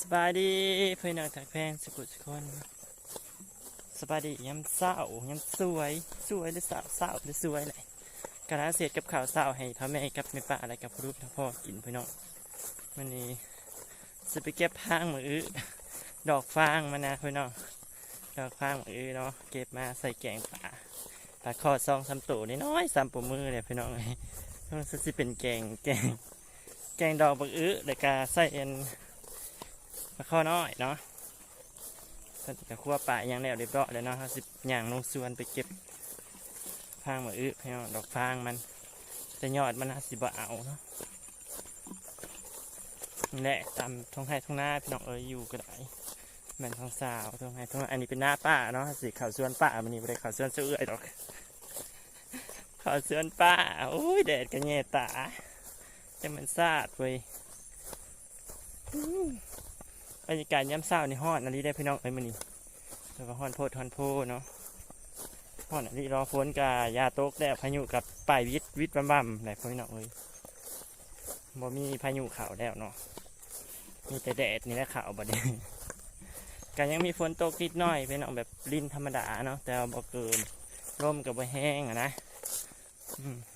สบายดีเพื่อนนางถักแพงสกุลสคนสบายดียำเศร้ายำสวยสวยหรือสาวสาวหรือสวยเลยกระลาเสียดกับข่าวเศร้าให้พ่อแม่กับแม่ป้าอะไรกับพ่อลูกทั้งพ่อกินพี่น้องวันนี้จะไปเก็บพางมืออดอกฟางมานะพี่น้องดอกฟางมือเนาะเก็บมาใส่แกงป่าปลาคอซองสามตัวน้อยๆสามปุ่มมือเลยพี่น้องเลยมันจะเป็นแกงแกงแกงดอกบักอื้อแล้วก็ใส่เอ็น มาข้อน้อยเนาะก็จะคั่วป่าอย่างแล้วเรียบร้อยแล้วเนาะสิบอย่างลงส่วนไปเก็บฟางมาอื้อให้เนาะดอกฟางมันแต่ยอดมันสิบเอาเนาะนี่แหละตามท้องไห้ท้องหน้าพี่น้องเอ้ยอยู่ก็ได้แม่นท้องสาวท้องไห้ท้องนาอันนี้เป็นหน้าป้าเนาะสิข่าวสวนป้ามันนี่ไม่ได้ข่าวสวนเสื้อเอื้อยดอกข่าวสวนป้าโอ้ยแดดกันแย่ตาจะมันซาดเว้ย บรรยากาศย้ำเศร้าในห้อนอันนี้ได้พี่น้องเอ้ยมันนี่แล้วก็ห้อนโพดห้อนโพเนาะห้อนอันนี้รอฝนกับยาโต๊กแล้พายุกับป่ายวิทย์วิทย์บัมบัมไหนพี่น้องเอ้ยบ่มีพายุข่าวแล้วเนาะมีแต่แดดนี่แหละข่าวบ่ได้กันยังมีฝนตกนิดหน่อยพี่น้องแบบลินธรรมดาเนาะแต่บ่เกินร่มกับบ่แห้งอะนะ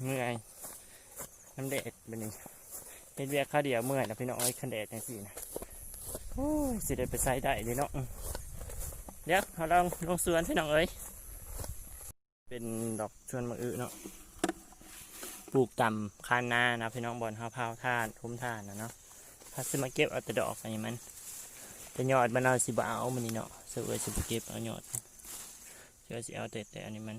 เมื่อยน้ำแดดแบบนี้เฮ็ดเวียข้าเดียวเมื่อยแล้วพี่น้องเอ้ยคันแดดจังซี่นะ โอ้สิได้ไปใส่ได้เลยเนาะอืมเดี๋ยวเราลองลงสวนพี่น้องเอ้ยเป็นดอกชวนมะอึเนาะปลูกต่ำคานนานะพี่น้องบอลข้าวพาท่านทุ่มท่านนะเนาะถ้าซื้อมาเก็บเอาแต่ดอกอะไรมันแต่ยอดมันเอาสิบเอามันนี่เนาะเสือสิบเก็บเอายอดเสือสิเอาแต่แต่อันนี้มัน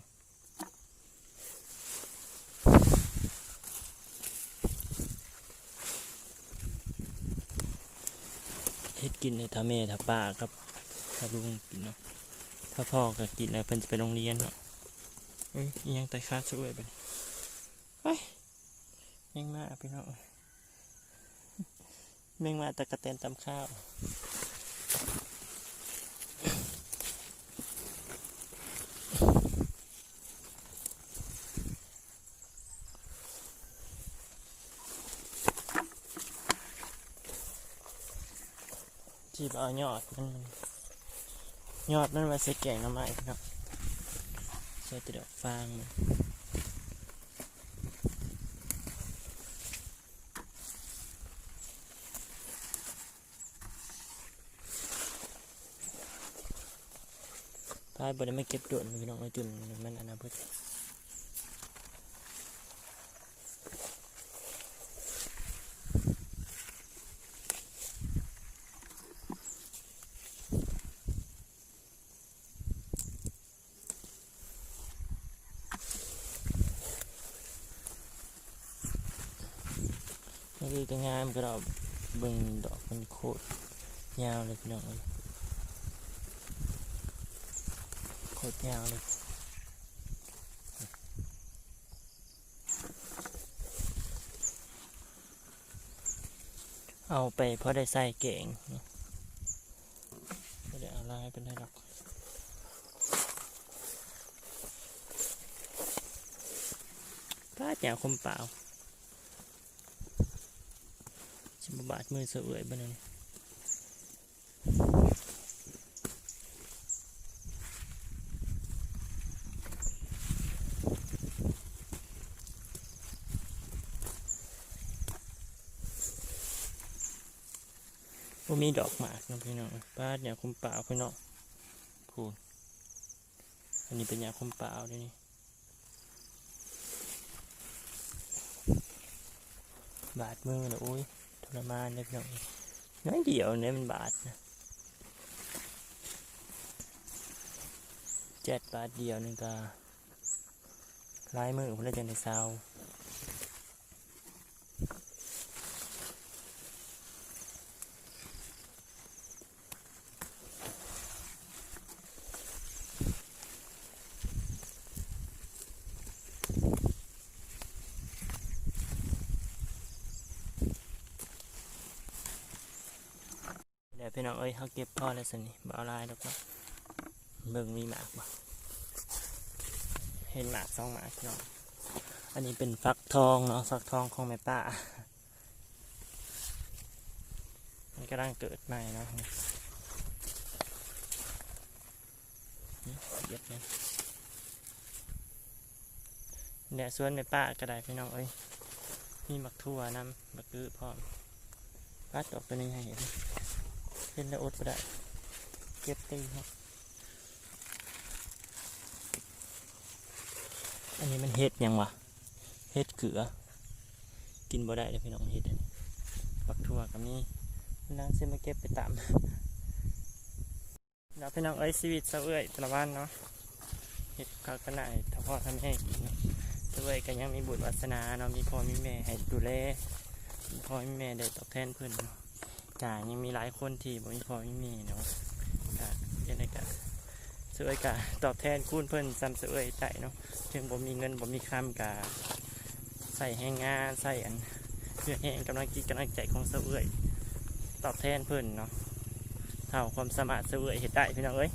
ฮ็ดกินให้ทาแม่ทาป้าครับท่าลุงกินเนาะถ้าพ่อก็กินนะเพิ่นจะไปโรงเรียนเนาะเอ้ยยังไต่คาช่วยไปเฮ้ยังมาพี่น้องแมงมาตะกะแตนตำข้าว จีบเอายอดมันยอดมันมาใส่แกงน้ำไม้พี่น้องใส่ตะดอกฟางมันพายบได้ไม่เก็บโดดพี่น้องไอ้จุนมันอนนั้นเพื่อนี่คือก็งามก็เราเบิ่งดอกมันโคตรยาวเลยพี่น้องเอ้ยโคตรยาวเลยเอาไปเพราะได้ใส่เก่งไม่ได้เอาลายเป็นไรหรอกป้าแจวคมเปล่า ชิ บาดมือเสื่อยบ้านนี้ว่ามีดอกหมากนะพี่น้องป้าดเนี่ยคุมเปล่าพี่น้องพูนอันนี้เป็นยาคุมเปล่าด้วยนี่บาดมือเลยโอ้ย ประมานเลยพี่น้อยน้อยเดียวเนี่ยมันบาทนะเจ็ดบาทเดียวนึงก็ลายมือผมได้จังในเศร้าว ดี๋ยวพี่น้องเอ้ยเขาเก็บพ่อแล้วสินี่บ่เอาลายดอกเนาะเบิ่งมีหมากบ่เห็นหมากสองหมากพี่น้องอันนี้เป็นฟักทองเนาะฟักทองของแม่ป้ามันก็กำลังเกิดใหม่นะเย็ดเลยเนี่ยสวนในป่าก็ได้พี่น้องเอ้ยมีมักทั่วน้ำมักอื้อพร้อมปัดออกตัวนี้ให้เห็น เห็นแล้วอดบ่ได้ เก็บตีครับ อันนี้มันเห็ดยังวะเห็ดเกลือ กินบ่ได้เลยพี่น้องเห็ดอันนี้ปักทั่วกับนี่นางซื้อมาเก็บไปตามแล้วพี่น้องเอ้ยชีวิตเสาเอ้ยแต่ละวันเนาะเห็ดข้ากันได้ถ้าพ่อทำให้กินเนาะเสาเอ้ยก็ยังมีบุญวาสนาเนาะมีพ่อมีแม่ให้ดูแลพ่อมีแม่ได้ตอบแทนเพื่อนเนาะ กายังมีหลายคนที่บ่มีพ่อมีแม่เนาะกายังไงกะเสาเอ้ยกะตอบแทนคุณเพื่อนซ้ำเสาเอ้ยใจเนาะถึงบ่มีเงินบ่มีคำกะใส่แห้งงานใส่อันเพื่อแห่งกำลังกิจกำลังใจของเสาเอ้ยตอบแทนเพื่อนเนาะเท่าความสามารถเสาเอ้ยเห็ดได้พี่น้องเอ้ย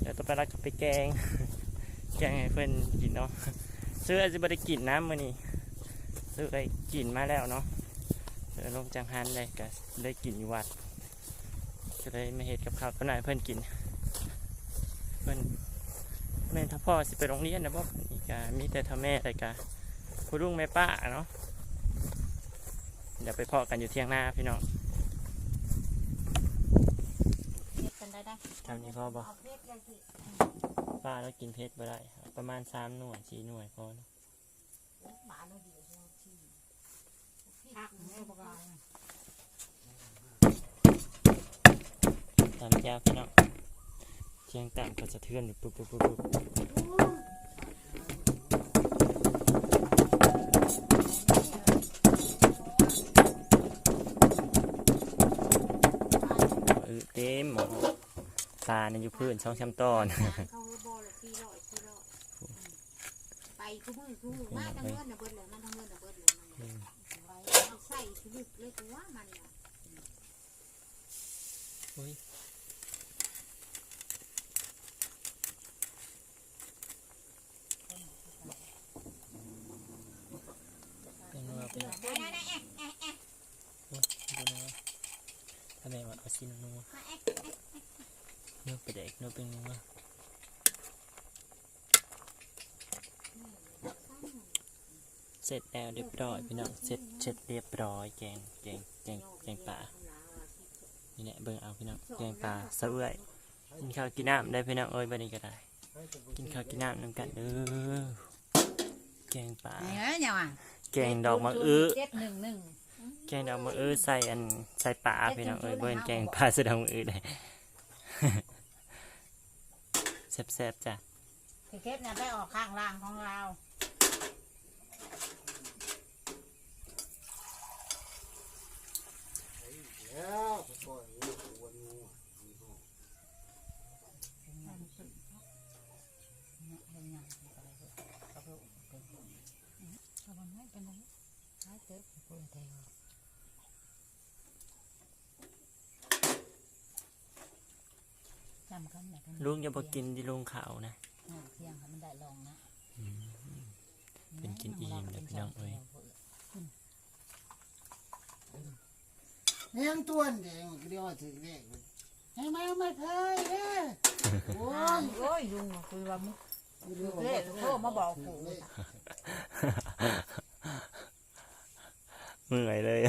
เดี๋ยวต่องไปราก็ไปแกงแกงให้เพื่อนกินเนาะเสาเอ้ยจะไม่ได้กินน้ำมือนี้เสาเอ้ยกินมาแล้วเนาะ ลงจังหันเลยก็เลยกินอยู่วัดก็เลยมาเห็ดกับข้าวก็นายเพื่อนกินเพื่อนแม่นถ้าพ่อสิไปโรงเรียนนะบ่นี่ก็มีแต่ท่าแม่อะไรกะคุณลุงแม่ป้าเนาะเดี๋ยวไปพอกันอยู่เที่ยงหน้าพี่น้องเฮ็ดกันได้ได้ทำนี้พอบ่เอาเพชรเลยสิป้าแล้วกินเพชรบ่ได้เอาประมาณสามหน่วยสี่หน่วยพอเนาะ หมาเราเดียวเราที่หักไม่ประกาตามแก้วพี่น้องเชียงต่างก็จะเทือนปุ๊บปุ๊บปุ๊บปุ๊บเออเต็มหมดปลาเนี่ยอยู่พื้นช่องช้ำตอน เขาบอลสี่ร้อยสี่ร้อยไปคู่มือคู่มือมาทางเงินนะบนน่ะเบิดเลยมันไว้เอาใส่ชีวิตเลยกูว่ามันน่ะ อุ้ยเป็นนัวเป็นนัว ได้ได้ได้เอ๊ะเอ๊ะเอ๊ะ เป็นนัว ทำไมวะเอาซีนนัวมาเอ๊ะเนื้อไปเด็กเนื้อเป็นนัวเสร็จแล้วเรียบร้อยพี่น้องเสร็จเสร็จเรียบร้อยแกงแกงแกงแกงป่านี่แหละเบิ่งเอาพี่น้องแกงป่าสะเอื้อยกินข้าวกินน้ำได้พี่น้องเอ้ยบัดนี้ก็ได้ กินข้าวกินน้ำนำกันเด้อแกงป่าเฮ้ยยังอะ แกงดอกมะอื้อ เจ็ดหนึ่งหนึ่งแกงดอกมะอื้อใส่อันใส่ปลาพี่น้องเอ้ยเบิ่นแกงปลาใส่ดอกมะอื้อได้แซ่บๆจ้ะคือเคสเนี่ยได้ออกข้างล่างของเรา แล้วปล่อยงูวนงู จำกันแบบลุงอย่าบ่กินดิลุงขาวนะเที่ยงมันได้ลองนะเป็นกินอิ่มเลยพี่น้องเอ้ย เลี้ยงตัวเด็กเรียกว่าถึงเด็กให้มาไม่เคยเด้อโอ้ยโอ้ยลุงคุยว่ามุกเลขโทรมาบอกกู เมื่อยเลย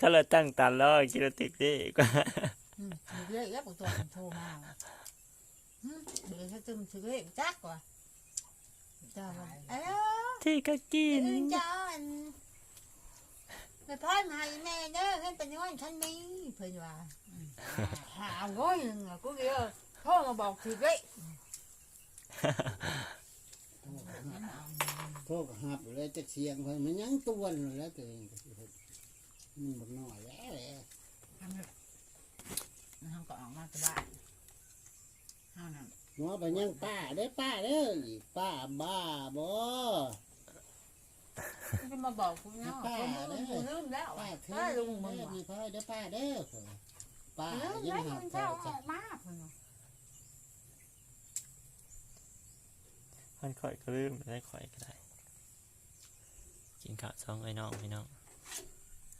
ก็เลยตั้งตาล่อคิดว่าติดดีกว่าเลขแล้วกูตัวโทรมาเดี๋ยวจะตึมถือเลขจักว่ะจ้าเอ้าที่ก็กินอื่นจ้าอันไปพ่อยมาให้แม่เด้อเฮ็ดเป็นย้อนฉันมีเพิ่นว่าหาง้อยหนึ่งอะกูเดียวโทรมาบอกถือเลข โทษหับเลยจะเสียงเพิ่นมันยังตัวนึงแล้วตัวเองก็สิเฮ็ดมันบ่น้อยแล้วแหละทางก็ออกมาสบายห้านั่นหัวไปยังป้าเด้อป้าเด้ออีป้าบ้าบ่จะมาบอกกูเนาะกูลืมแล้วป้าเธอป้าลุงมึงเด้อมีพ่อเด้อป้าเด้อป้าลืมยัแล้งวหับมันเจ้าออกมาเพิ่นมัน ข่อยก็ลืมได้ข่อยก็ได้ กินข้าวซองไอ้น้องพี่น้อง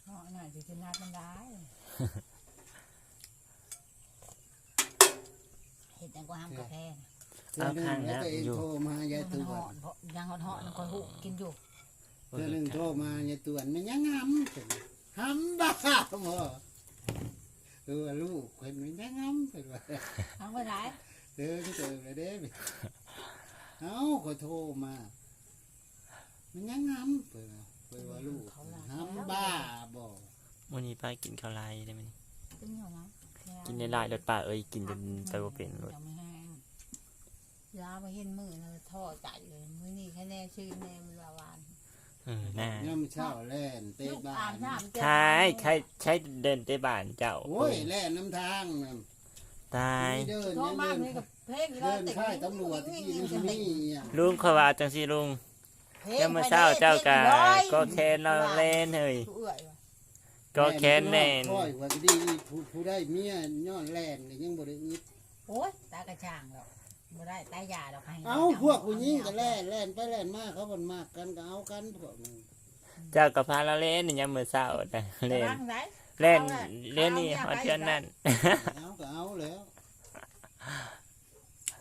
เนาะน่าจะกินนัดมันได้เห็นแต่ก็ห้ามกาแฟเทื่อหนึงแล้วตัวเองโทรมายายมัตนวหอนนเพราะยังหอนหอนๆคอยหุกินอยู่เทื่อหนึงโทรมายายตวนมันยังหำหำบ้าบ่เออลูกเพิ่นมันยังหำเพิ่นว่าทั้งไปไหน เดินเจอเลยเด้ไป เอ้าขอโทรมา มันยังงำเปิดว่าเปิดว่าลูกห้ำบ้าบ่วันนี้ป้ากินข้าวไรได้ไหมนี่กินอยู่นะกินในลายรถป่าเอ้ยกินจนไปบ่เป็นรถยังไม่แห้งยาไปเห็นมือเลยท่อใจเลยมือนี่แค่แน่ชื่อแน่มันละวานเออน่าย่ำเช้าแล่นเตะลูกบ้าอาบนน้ำใช่ใช่ใช่เดินเตะบ้านเจ้าโอ้ยแล่นน้ำทางนั่นตายเดินโทรยังมาเดินเลยกับ เพลงเดินค่ายตำรวจที่นี่นี่อะลุงเขาว่าจังสิลุงยังมาเศร้าเจ้ากาก็แค้นเราเล่นเฮ้ยเอื่อยว่ะก็แค้นแน่นค่อยว่าดีผู้ผู้ได้เมียย้อนแล่นก็ยังบ่ได้อึดโอ้ยตากระช่างหรอกไม่ได้ตายาหรอกให้เอ้าพวกผู้หญิงก็แล่นแล่นไปแล่นมาเขาบ่มากกันก็เอากันพวกนึงเจ้าก็พาเราเล่นยังมือเศร้าแต่เล่นร่างไหนเล่นเล่นนี่ฮอดเทือนนั่นเอาก็เอาแล้วตะ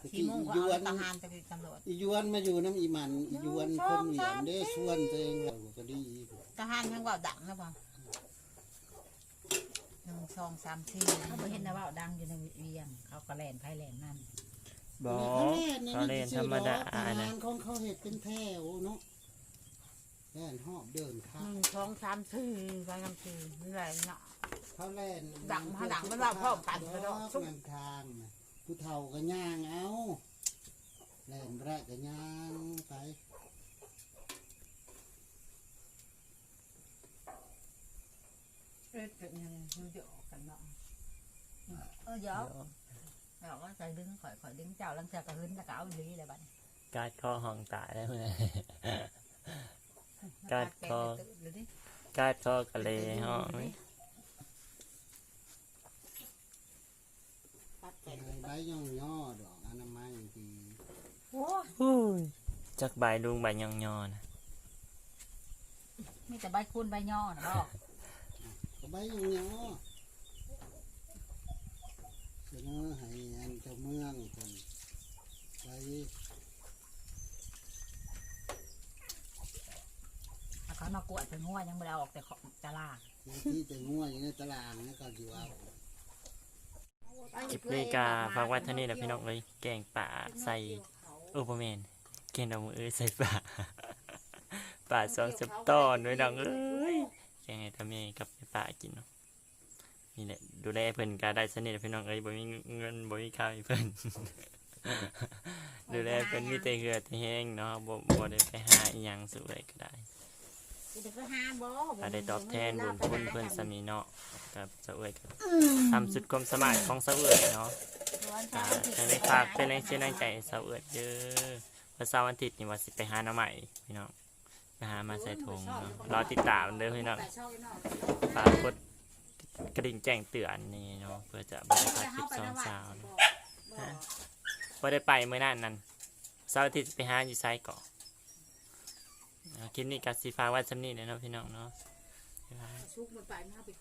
ที่กี้มุ่งอีก็ยวนเอาทหารไปเป็นตำรวจอียวนมาอยู่น้ำอีหมันอียวนคนเหลี่ยมได้ส่วนตัวเองแล้วก็ดีทหารยังว่าดังนะพ่อหนึ่งสองสามสี่เขาไปเห็นนะว่าดังอยู่ในเวียง เขาก็แลนไพ่แลนนั่นบอกนี่เขาเล่นธรรมดาทหานะรของเขาเห็ดเป็นแถวเนาะแล่นหอบเดินหทางนึ่งสองสามสี่สามสามสี่นี่แหละเนาะ เขาแล่นดังมาดังมันว่าพร้อมกันไปเนาะทุกทางน่ะ ผู้เฒ่าก็ย่างเอาแล่นแรกก็ย่างไปเออเป็นยังไงดูเยอะกันเนาะเออเยอะเราก็ใจดึงข่อยข่อยดึงเจ้าลังเสือกระหึนตะเกาอีหลีเลยบัดนี้การข้อห้องตายแล้วเมื่อ กัดคอหรือดิการข้อกะเลยห้อง ปั ดใบเป็นใบย่องย่อดอกอนามัยทีโอ้ยอุ้ยจักใบายลุงใบยองยอนะมีแต่ใบคูณใบย่อนะบอกก็ใบย่องย่อเสนอให้อันเจ้าเมืองคนไปถ้าเขามากวดเป็นหัวยังไม่ได้เอาออกแต่ของตลาด ที่จะง่วอยู่ในตารางนี่ก็อยู่เอา คลิปนี้กาฝากไว้เท่านี้แหละพี่น้องเลยแกงป่าใส่โอเปอร์แมนแกงดอกมือเอ้ยใส่ป่าป่าสองสิบตอนด้วยน้องเอ้ยแกงให้ทำเองกับป่ากินเนาะนี่แหละดูแลเพิ่นก็ได้สนิทพี่น้องเอ้ยบ่มีเงินบ่มีข้าวให้เพิ่นดูแลเพิ่นมีแต่เหือแต่แห้งเนาะบ่บ่ได้ไปหาอีหยังสู้อะไรก็ได้ เดี๋ยวก็หาบ่ถ้าได้ตอบแทนบุญคุณเพิ่นสมีเนาะกับเสาเอ้ยก็ทำสุดความสามารถของเสาเอ้ยเนาะอ่าจะได้ฝากเป็นแรงเชียร์แรงใจให้สาวเอิดเด้อวันเสาร์วันอาทิตย์นี่ว่าสิไปหาหน้าใหม่พี่น้องไปหามาใส่ถุงเนาะรอติดตามเด้อพี่น้องแต่ชอบเนาะฝากกดกระดิ่งแจ้งเตือนนี่เนาะเพื่อจะบ่ได้พลาดคลิปสองสาวเนาะบ่ได้ไปเมื่อนั้นนั่นเสาร์อาทิตย์สิไปหาอยู่ไซเกาะเอา คลิปนี้กับสีฟ้ากไว้สำนีเนาะพี่น้องเนาะบ๊ายบายชุกมันไปมันเอาไป